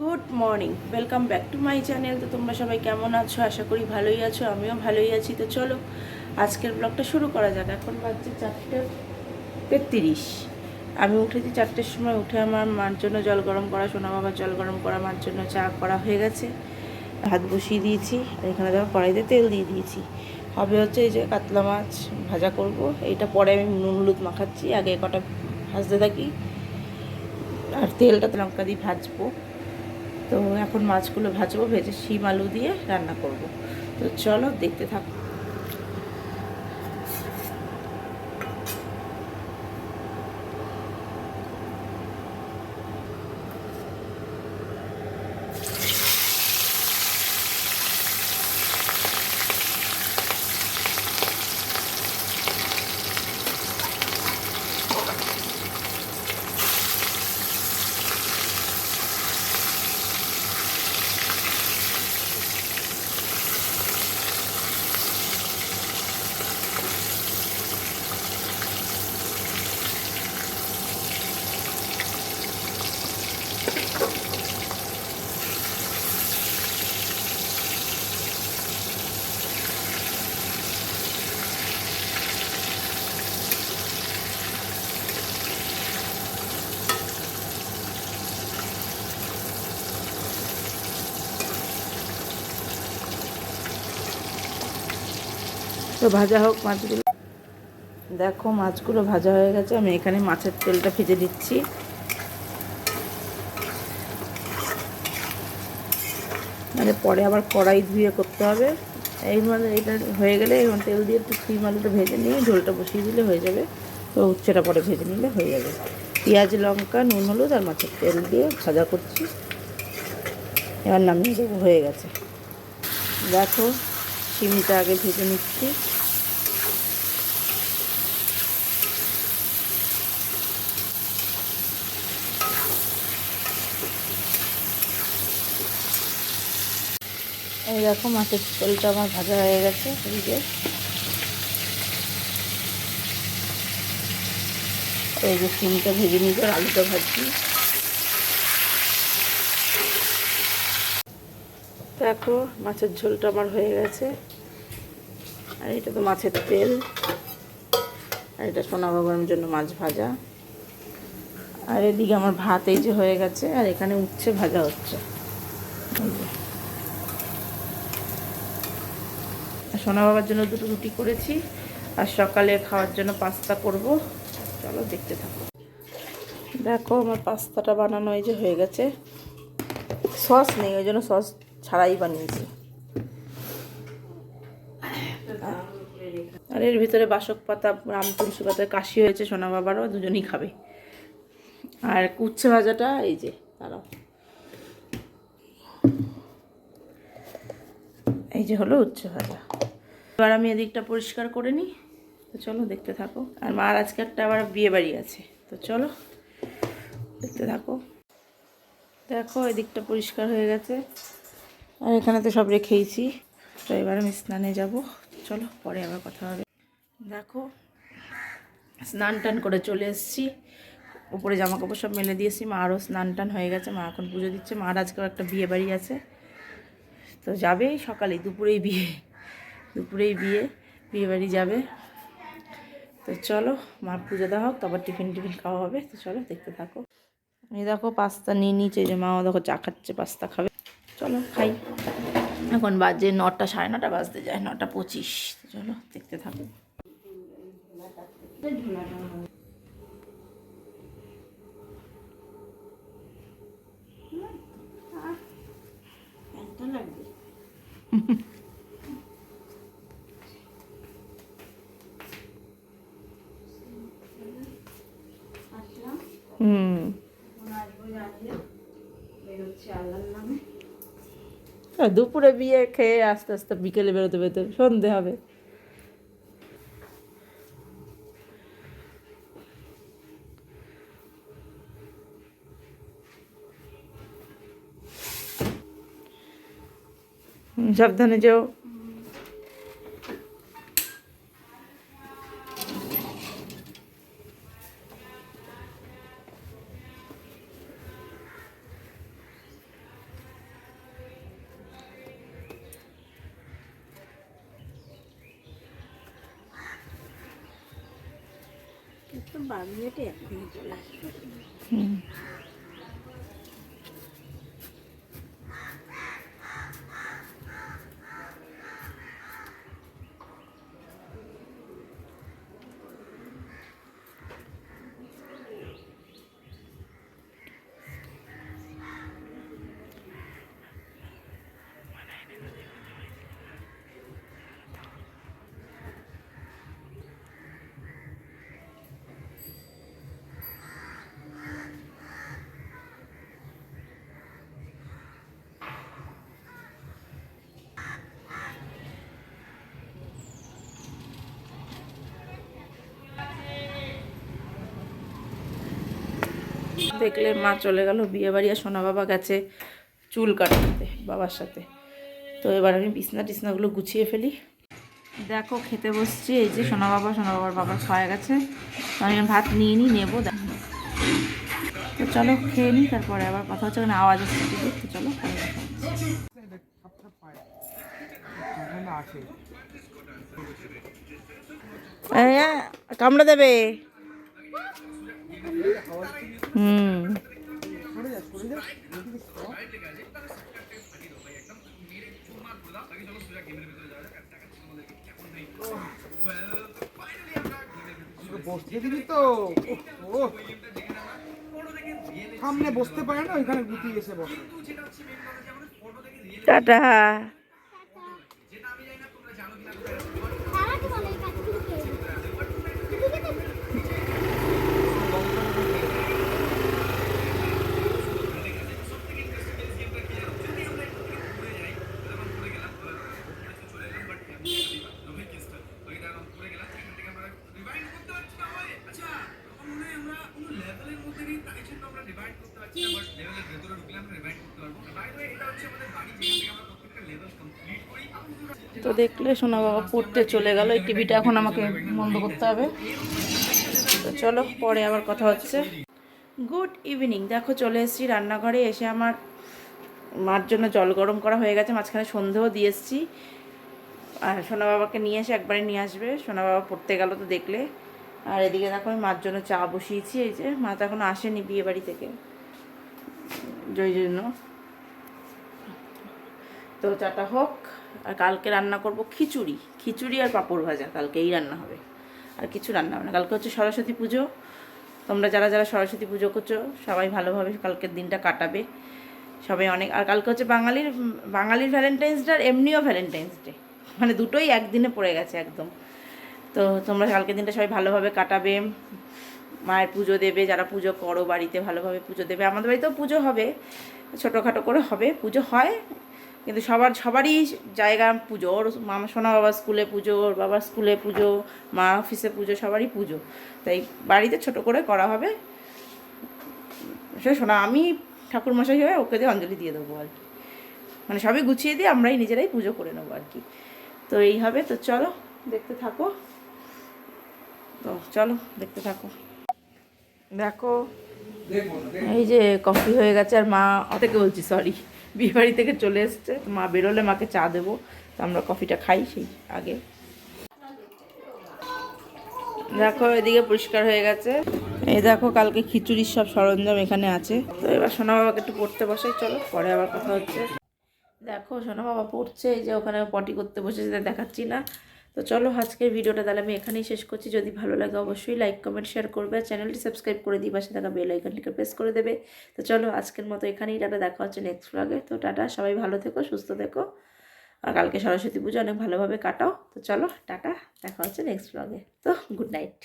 Good morning welcome back to my channel তো তোমরা সবাই কেমন আছো? আশা করি ভালোই আছো, আমিও ভালোই আছি। তো চলো, আজকের ব্লগটা শুরু করা যাক। এখন বাজছে চারটে তেত্রিশ। আমি উঠেছি চারটের সময়, উঠে আমার মার জন্য জল গরম করা, সোনা বাবার জল গরম করা, মার জন্য চা করা হয়ে গেছে। ভাত বসিয়ে দিয়েছি, আর এখানে দেখো কড়াইতে তেল দিয়ে দিয়েছি। হবে হচ্ছে এই যে কাতলা মাছ ভাজা করব। এইটা পরে আমি নুন হলুদ মাখাচ্ছি, আগে কটা ভাজতে থাকি। আর তেলটা লঙ্কা দিয়ে ভাজবো। তো এখন মাছগুলো ভাজবো ভেজে শিম আলু দিয়ে রান্না করব। তো চলো দেখতে থাকো। তো ভাজা হোক মাছগুলো। দেখো, মাছগুলো ভাজা হয়ে গেছে। আমি এখানে মাছের তেলটা ভেজে দিচ্ছি মানে পরে আবার কড়াই ধুয়ে করতে হবে। এই মানে এটা হয়ে গেলে এবং তেল দিয়ে একটু শিম আলুটা ভেজে নিয়ে ঝোলটা বসিয়ে দিলে হয়ে যাবে। তো উচ্ছেটা পরে ভেজে নিলে হয়ে যাবে। পেঁয়াজ, লঙ্কা, নুন, হলুদ আর মাছের তেল দিয়ে ভাজা করছি। এবার নামিয়ে দেবো, হয়ে গেছে। দেখো, শিমটা আগে ভেজে নিচ্ছি। এই দেখো মাছের তেলটা আমার ভাজা হয়ে গেছে এদিকে এই যে সিমটা ভেজে আর আলুটা ভাজছি। দেখো, মাছের ঝোলটা আমার হয়ে গেছে। আর এটা তো মাছের তেল। আর এটা সোনা বাবার জন্য মাছ ভাজা। আর এদিকে আমার ভাত এই যে হয়ে গেছে, আর এখানে উচ্ছে ভাজা হচ্ছে এই যে আর সোনা বাবার জন্য দুটো রুটি করেছি, আর সকালে খাওয়ার জন্য পাস্তা করব। চলো দেখতে থাকো। দেখো, আমার পাস্তাটা বানানো এই যে হয়ে গেছে। সস নেই, ওই জন্য সস ছাড়াই বানিয়েছি। আর এর ভিতরে বাসক পাতা রাম তুলসী পাতার কাশি হয়েছে, সোনা বাবারও, দুজনই খাবে। আর উচ্ছে ভাজাটা, এই যে তারাও এই যে হলো উচ্ছে ভাজা। এবার আমি এদিকটা পরিষ্কার করে নিই। তো চলো দেখতে থাকো। আর মার আজকে একটা আবার বিয়ে বাড়ি আছে। তো চলো দেখতে থাকো। দেখো, এদিকটা পরিষ্কার হয়ে গেছে। আর এখানে তো সব রেখেইছি। তো এবার আমি স্নানে যাব। চলো, পরে আবার কথা হবে। দেখো, স্নান টান করে চলে এসেছি। উপরে জামা কাপড় সব মেলে দিয়েছি। মা আরও স্নান টান হয়ে গেছে। মা এখন পুজো দিচ্ছে। মার আজকেও একটা বিয়ে বাড়ি আছে। তো যাবেই সকালে দুপুরেই বিয়ে। দুপুরেই বিয়ে বিয়ে বাড়ি যাবে। তো চলো, মার পুজো দেওয়া হোক, তারপর টিফিন টিফিন খাওয়া হবে। তো চলো, দেখতে থাকো। আমি দেখো, পাস্তা নিয়ে নিচে যে মাও দেখো চা খাচ্ছে, পাস্তা খাবে। চলো, খাই। এখন বাজে নটা, সাড়ে নটা বাজতে যায়, নটা পঁচিশ। চলো, দেখতে থাকো। হুম। আর দুপুরে বিয়ে খেয়ে আস্তে আস্তে বিকেলে বেরোতে বেরোতে সন্ধে হবে। সাবধানে যেও। তো বারো মিনিটে এখনই চলে আসবে হুম দেখলে মা চলে গেল বিয়ে বাড়ি আর সোনা বাবা গেছে চুল কাটাতে, বাবার সাথে। তো এবার আমি বিছনা টিছনাগুলো গুছিয়ে ফেলি। দেখো খেতে বসছি, এই যে সোনা বাবা, সোনা বাবার বাবা খাওয়া গেছে। আমি ভাত নিয়ে নিই, নেব তো চলো খেয়ে নিই, তারপরে আবার কথা হচ্ছে, ওখানে আওয়াজ আসছে তো চলো কামড়ে দেবে। হুম। বসতে দিবি তো সামনে বসতে পারে না ওইখানে গুটি এসে বসে টাটা। দেখলে সোনা বাবা পড়তে চলে গেল। এই টিভিটা এখন আমাকে বন্ধ করতে হবে। তো চলো, পরে আবার কথা হচ্ছে। গুড ইভিনিং দেখো, চলে এসেছি রান্নাঘরে। এসে আমার মার জন্য জল গরম করা হয়ে গেছে। মাঝখানে সন্ধেও দিয়ে এসেছি। আর সোনা বাবাকে নিয়ে এসে একবারে নিয়ে আসবে। সোনা বাবা পড়তে গেল তো দেখলে। আর এদিকে দেখো, আমি মার জন্য চা বসিয়েছি। এই যে, মা তো এখনও আসেনি বিয়ে বাড়ি থেকে। জয় জন্য তো চাটা হোক। আর কালকে রান্না করব খিচুড়ি। খিচুড়ি আর পাঁপড় ভাজা, কালকে এই রান্না হবে। আর কিছু রান্না হবে না। কালকে হচ্ছে সরস্বতী পুজো। তোমরা যারা যারা সরস্বতী পুজো করছ, সবাই ভালোভাবে কালকের দিনটা কাটাবে। সবাই অনেক, আর কালকে হচ্ছে বাঙালির বাঙালির ভ্যালেন্টাইন্স ডে আর এমনিও ভ্যালেন্টাইন্স ডে মানে দুটোই একদিনে পড়ে গেছে একদম। তো তোমরা কালকের দিনটা সবাই ভালোভাবে কাটাবে। মায়ের পুজো দেবে, যারা পুজো করো বাড়িতে ভালোভাবে পুজো দেবে। আমাদের বাড়িতেও পুজো হবে, ছোটোখাটো করে হবে। পুজো হয় কিন্তু সবার সবারই জায়গা পুজো। ওর মামা সোনা বাবার স্কুলে পুজো ওর বাবার স্কুলে পুজো মা অফিসে পুজো সবারই পুজো। তাই বাড়িতে ছোট করে করা হবে। সে শোনা আমি ঠাকুরমশাই হয়ে ওকে দিয়ে অঞ্জলি দিয়ে দেবো আর কি। মানে সবই গুছিয়ে দিয়ে আমরাই নিজেরাই পুজো করে নেব আর কি। তো এই হবে। তো চলো দেখতে থাকো। তো চলো দেখতে থাকো। দেখো। এই যে কফি হয়ে গেছে আর মা অ থেকে বলছি সরি বিয়ে বাড়ি থেকে চলে এসছে। মা বেরোলে মাকে চা দেবো। তো আমরা কফিটা খাই সেই আগে। দেখো, এদিকে পরিষ্কার হয়ে গেছে। এই দেখো, কালকে খিচুড়ির সব সরঞ্জাম এখানে আছে। তো এবার সোনা বাবাকে একটু পড়তে বসাই, চলো। পরে আবার কথা হচ্ছে। দেখো, সোনা বাবা পড়ছে। এই যে ওখানে পটি করতে বসেছে, দেখাচ্ছি না। তো চলো আজকের ভিডিওটা তাহলে আমি এখানেই শেষ করছি। যদি ভালো লাগে অবশ্যই লাইক কমেন্ট শেয়ার করবে। চ্যানেলটি সাবস্ক্রাইব করে দিই পাশে থাকা বেল আইকনটিকে প্রেস করে দেবে। তো চলো আজকের মতো এখানেই, টাটা, দেখা হচ্ছে নেক্সট ব্লগে তো টাটা, সবাই ভালো থেকো, সুস্থ থেকো। আর কালকে সরস্বতী পুজো অনেক ভালোভাবে কাটাও। তো চলো টাটা, দেখা হচ্ছে নেক্সট ব্লগে তো গুড নাইট